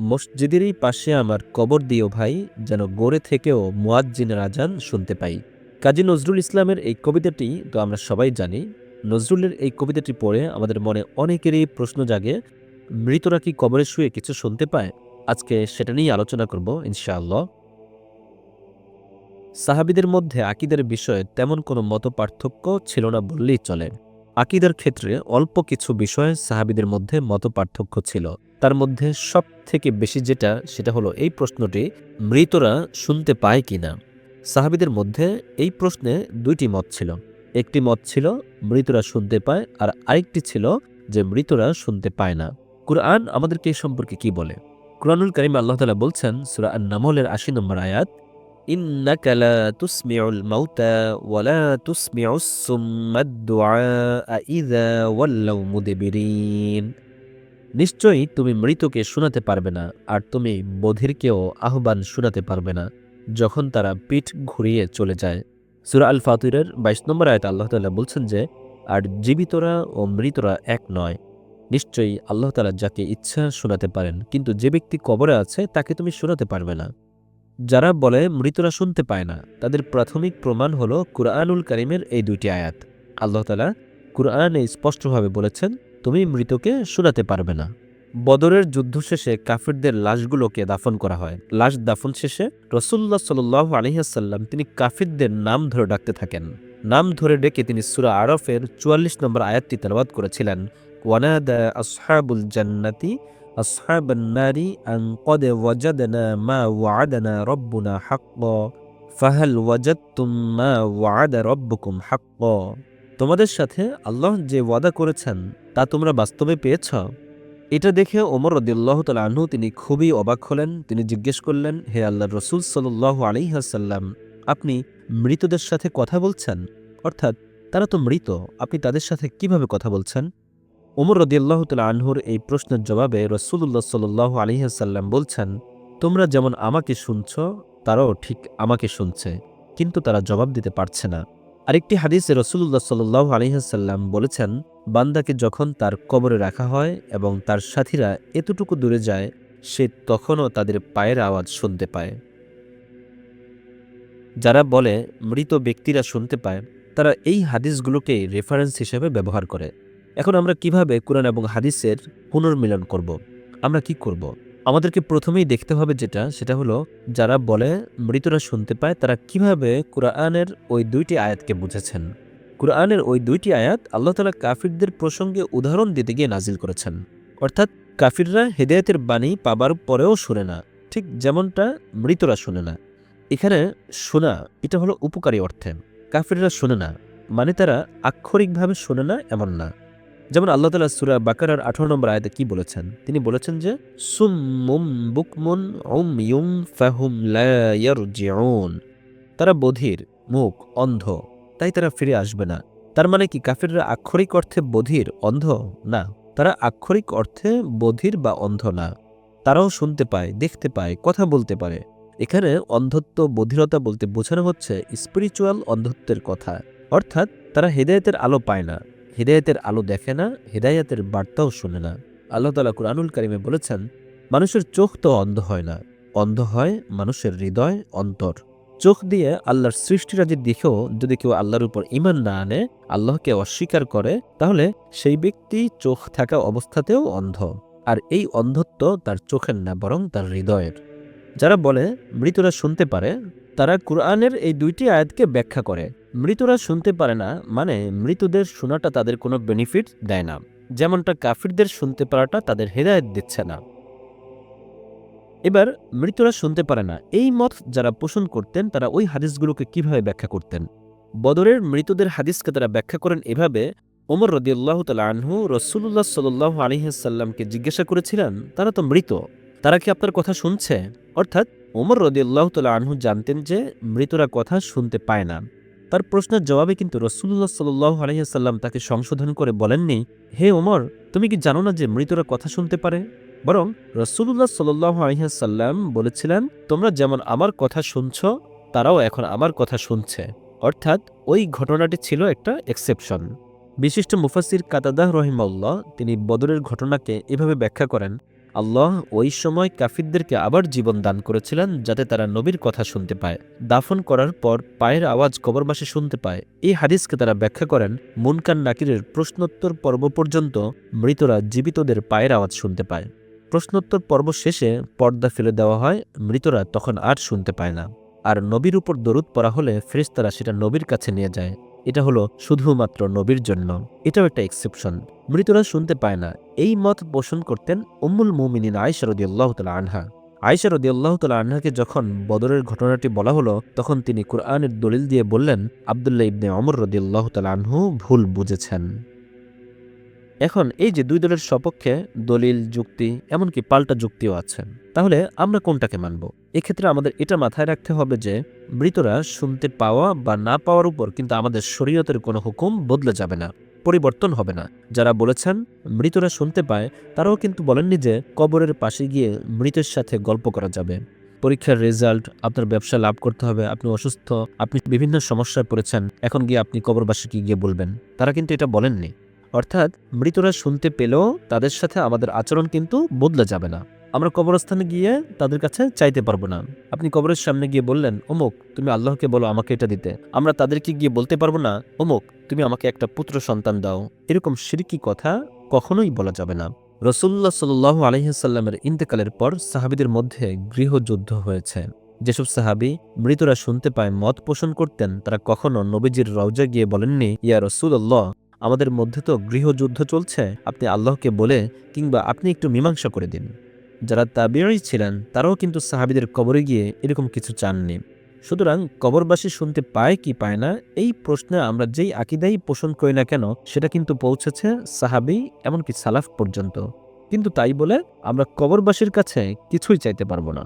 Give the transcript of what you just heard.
মসজিদেরই পাশে আমার কবর দিও ভাই, যেন গড়ে থেকেও মুয়াজ্জিনের আজান শুনতে পাই। কাজী নজরুল ইসলামের এই কবিতাটি তো আমরা সবাই জানি। নজরুলের এই কবিতাটি পড়ে আমাদের মনে অনেকেরই প্রশ্ন জাগে, মৃতরা কি কবরে শুয়ে কিছু শুনতে পায়? আজকে সেটা নিয়ে আলোচনা করব, ইনশাআল্লাহ। সাহাবিদের মধ্যে আকিদের বিষয়ে তেমন কোনো মত পার্থক্য ছিল না বললেই চলে। আকিদার ক্ষেত্রে অল্প কিছু বিষয়ে সাহাবিদের মধ্যে মত পার্থক্য ছিল। তার মধ্যে সব থেকে বেশি যেটা সেটা হলো এই প্রশ্নটি মৃতরা শুনতে পায় কিনা সাহাবিদের মধ্যে এই প্রশ্নে দুইটি মত ছিল একটি মত ছিল মৃতরা শুনতে পায় আর আরেকটি ছিল যে মৃতরা শুনতে পায় না কুরআন আমাদেরকে এই সম্পর্কে কি বলে কুরআনুল করিম আল্লাহ তালা বলছেন সুরা আন নামলের আশি নম্বর আয়াত إنك لا تسمع الموتى ولا تسمع الصم الدعاء إذا ولوا مدبرين নিশ্চয়ই তুমি মৃতকে শোনাতে পারবে না, আর তুমি বধিরকেও আহ্বান শোনাতে পারবে না, যখন তারা পিঠ ঘুরিয়ে চলে যায়। সুরা আল ফাতুরের বাইশ নম্বর আয়ত আল্লাহ তালা বলছেন যে, আর জীবিতরা ও মৃতরা এক নয়। নিশ্চয়ই আল্লাহ তালা যাকে ইচ্ছা শোনাতে পারেন, কিন্তু যে ব্যক্তি কবরে আছে, তাকে তুমি শোনাতে পারবে না। যারা বলে মৃতরা শুনতে পায় না, তাদের প্রাথমিক প্রমাণ হল কুরআনুল করিমের এই দুইটি আয়াত। আল্লাহ তালা কুরআনে স্পষ্টভাবে বলেছেন তুমি মৃতকে শোনাতে পারবে না বদরের যুদ্ধ শেষে কাফিরদের লাশগুলোকে দাফন করা হয় লাশ দাফন শেষে রসুল্লাহ সাল আলহিহাসাল্লাম তিনি কাফিরদের নাম ধরে ডাকতে থাকেন নাম ধরে ডেকে তিনি সুরা আরফের চুয়াল্লিশ নম্বর আয়াতটি তেলাবাদ করেছিলেন ওয়ানাদা আসহাবুল জান্নাতি أصحاب النار أن قد وجدنا ما وعدنا ربنا حقا فهل وجدتم ما وعد ربكم حقا তোমাদের সাথে আল্লাহ যে ওয়াদা করেছেন তা তোমরা বাস্তবে পেয়েছ? এটা দেখে ওমর রদিল্লাহ তাল আনহু তিনি খুবই অবাক হলেন। তিনি জিজ্ঞেস করলেন, হে আল্লাহ রসুল সাল্লাহ আলিহাসাল্লাম আপনি মৃতদের সাথে কথা বলছেন? অর্থাৎ তারা তো মৃত, আপনি তাদের সাথে কীভাবে কথা বলছেন? ওমর রদিয়াল্লাহ তাল আনহুর এই প্রশ্নের জবাবে রসুল্লাহ সাল্লাহ আলিহাসাল্লাম বলছেন, তোমরা যেমন আমাকে শুনছ, তারাও ঠিক আমাকে শুনছে, কিন্তু তারা জবাব দিতে পারছে না। আরেকটি হাদিসে রসুল্লাহ সাল্লাহ আলিহাসাল্লাম বলেছেন, বান্দাকে যখন তার কবরে রাখা হয় এবং তার সাথীরা এতটুকু দূরে যায়, সে তখনও তাদের পায়ের আওয়াজ শুনতে পায় যারা বলে মৃত ব্যক্তিরা শুনতে পায়, তারা এই হাদিসগুলোকে রেফারেন্স হিসেবে ব্যবহার করে এখন আমরা কীভাবে কোরআন এবং হাদিসের পুনর্মিলন করব। আমরা কি করব। আমাদেরকে প্রথমেই দেখতে হবে যেটা, সেটা হলো যারা বলে মৃতরা শুনতে পায়, তারা কীভাবে কুরআনের ওই দুইটি আয়াতকে বুঝেছেন? কুরআনের ওই দুইটি আয়াত আল্লাহ তালা কাফিরদের প্রসঙ্গে উদাহরণ দিতে গিয়ে নাজিল করেছেন। অর্থাৎ কাফিররা হেদায়তের বাণী পাবার পরেও শোনে না, ঠিক যেমনটা মৃতরা শোনে না। এখানে শোনা, এটা হলো উপকারী অর্থে। কাফিররা শোনে না মানে তারা আক্ষরিকভাবে শোনে না, এমন না। যেমন আল্লাহ তালা সুরা বাকারার আঠারো নম্বর আয়তে কি বলেছেন? তিনি বলেছেন যে বুকমুন তারা বধির, মুখ অন্ধ, তাই তারা ফিরে আসবে না। তার মানে কি, কাফিররা আক্ষরিক অর্থে বধির, অন্ধ? না, তারা আক্ষরিক অর্থে বধির বা অন্ধ না। তারাও শুনতে পায়, দেখতে পায়, কথা বলতে পারে। এখানে অন্ধত্ব, বধিরতা বলতে বোঝানো হচ্ছে স্পিরিচুয়াল অন্ধত্বের কথা। অর্থাৎ তারা হেদায়তের আলো পায় না। হৃদায়তের আলো দেখে না, হৃদায়তের বার্তাও শুনে না। আল্লাহ তালা কুরআনুল কারিমে বলেছেন, মানুষের চোখ তো অন্ধ হয় না, অন্ধ হয় মানুষের হৃদয়, অন্তর। চোখ দিয়ে আল্লাহর সৃষ্টিরাজির দিকেও যদি কেউ আল্লাহর উপর ইমান না আনে, আল্লাহকে অস্বীকার করে, তাহলে সেই ব্যক্তি চোখ থাকা অবস্থাতেও অন্ধ। আর এই অন্ধত্ব তার চোখের না, বরং তার হৃদয়ের। যারা বলে, মৃতরা শুনতে পারে তারা কুরআনের এই দুইটি আয়াতকে ব্যাখ্যা করে। মৃতরা শুনতে পারে না মানে মৃতদের শোনাটা তাদের কোনো বেনিফিট দেয় না। যেমনটা কাফিরদের শুনতে পারাটা তাদের হেদায়ত দিচ্ছে না। এবার মৃতরা শুনতে পারে না, এই মত যারা পোষণ করতেন তারা ওই হাদিসগুলোকে কীভাবে ব্যাখ্যা করতেন? বদরের মৃতদের হাদিসকে তারা ব্যাখ্যা করেন এভাবে, ওমর রদিউল্লাহ তালা আনহু রসুল্লাহ সাল্লাহ আলিহাসাল্লামকে জিজ্ঞাসা করেছিলেন, তারা তো মৃত, তারা কি আপনার কথা শুনছে? অর্থাৎ ওমর রদিউল্লাহ তালা আনহু জানতেন যে মৃতরা কথা শুনতে পায় না। তার প্রশ্নের জবাবে কিন্তু রসুল্লাহ সাল্লাহ আলহিহাসাল্লাম তাকে সংশোধন করে বলেননি হে ওমর, তুমি কি জানো না যে মৃতরা কথা শুনতে পারে? বরং রসুল্লাহ সাল্লাহ আলহিহাসাল্লাম বলেছিলেন, তোমরা যেমন আমার কথা শুনছ, তারাও এখন আমার কথা শুনছে। অর্থাৎ ওই ঘটনাটি ছিল একটা এক্সেপশন বিশিষ্ট মুফাসির কাতাদাহ রহিমাল্লাহ তিনি বদরের ঘটনাকে এভাবে ব্যাখ্যা করেন আল্লাহ ওই সময় কাফিরদেরকে আবার জীবন দান করেছিলেন যাতে তারা নবীর কথা শুনতে পায়। দাফন করার পর পায়ের আওয়াজ কবরবাসী শুনতে পায়। এই হাদিসকে তারা ব্যাখ্যা করেন মুনকান নাকিরের প্রশ্নোত্তর পর্ব পর্যন্ত মৃতরা জীবিতদের পায়ের আওয়াজ শুনতে পায়। প্রশ্নোত্তর পর্ব শেষে পর্দা ফেলে দেওয়া হয়, মৃতরা তখন আর শুনতে পায় না। আর নবীর উপর দরুদ পড়া হলে ফেরেশতারা সেটা নবীর কাছে নিয়ে যায়। এটা হলো শুধুমাত্র নবীর জন্য। এটাও একটা এক্সেপশন মৃতরা শুনতে পায় না। এই মত পোষণ করতেন উম্মুল মুমিনিন আয়েশা রদিয়াল্লাহ তালা আনহা। আয়সারদি রদিয়াল্লাহ তালা আনহাকে যখন বদরের ঘটনাটি বলা হলো, তখন তিনি কোরআনের দলিল দিয়ে বললেন, আবদুল্লাহ ইবনে অমর রদিয়াল্লাহ তালা আনহু ভুল বুঝেছেন। এখন এই যে দুই দলের সপক্ষে দলিল, যুক্তি, এমনকি পাল্টা যুক্তিও আছে, তাহলে আমরা কোনটাকে মানব? এক্ষেত্রে আমাদের এটা মাথায় রাখতে হবে যে মৃতরা শুনতে পাওয়া বা না পাওয়ার উপর কিন্তু আমাদের শরীয়তের কোনো হুকুম বদলে যাবে না, পরিবর্তন হবে না। যারা বলেছেন মৃতরা শুনতে পায়, তারাও কিন্তু বলেননি যে কবরের পাশে গিয়ে মৃতের সাথে গল্প করা যাবে। পরীক্ষার রেজাল্ট, আপনার ব্যবসা লাভ করতে হবে, আপনি অসুস্থ, আপনি বিভিন্ন সমস্যায় পড়েছেন, এখন গিয়ে আপনি কবরবাসীকে গিয়ে বলবেন। তারা কিন্তু এটা বলেননি। অর্থাৎ মৃতরা শুনতে পেলেও তাদের সাথে আমাদের আচরণ কিন্তু বদলে যাবে না। আমরা কবরস্থানে গিয়ে তাদের কাছে চাইতে পারব না। আপনি কবরের সামনে গিয়ে বললেন, অমুক, তুমি আল্লাহকে বলো আমাকে এটা দিতে। আমরা তাদেরকে গিয়ে বলতে পারব না, অমুক, তুমি আমাকে একটা পুত্র সন্তান দাও। এরকম সিরিকি কথা কখনোই বলা যাবে না। রসুল্লাহ সাল্লাহ আলহিহাল্লামের ইন্তেকালের পর সাহাবিদের মধ্যে গৃহযুদ্ধ হয়েছে। যেসব সাহাবি মৃতরা শুনতে পায় মত পোষণ করতেন, তারা কখনো নবীজির রওজা গিয়ে বলেননি, ইয়া রসুল্লাহ আমাদের মধ্যে তো গৃহযুদ্ধ চলছে, আপনি আল্লাহকে বলে কিংবা আপনি একটু মীমাংসা করে দিন। যারা তাবিয়াই ছিলেন, তারাও কিন্তু সাহাবিদের কবরে গিয়ে এরকম কিছু চাননি। সুতরাং কবরবাসী শুনতে পায় কি পায় না, এই প্রশ্নে আমরা যেই আকিদাই পোষণ করি না কেন, সেটা কিন্তু পৌঁছেছে সাহাবি এমনকি সালাফ পর্যন্ত। কিন্তু তাই বলে আমরা কবরবাসীর কাছে কিছুই চাইতে পারব না।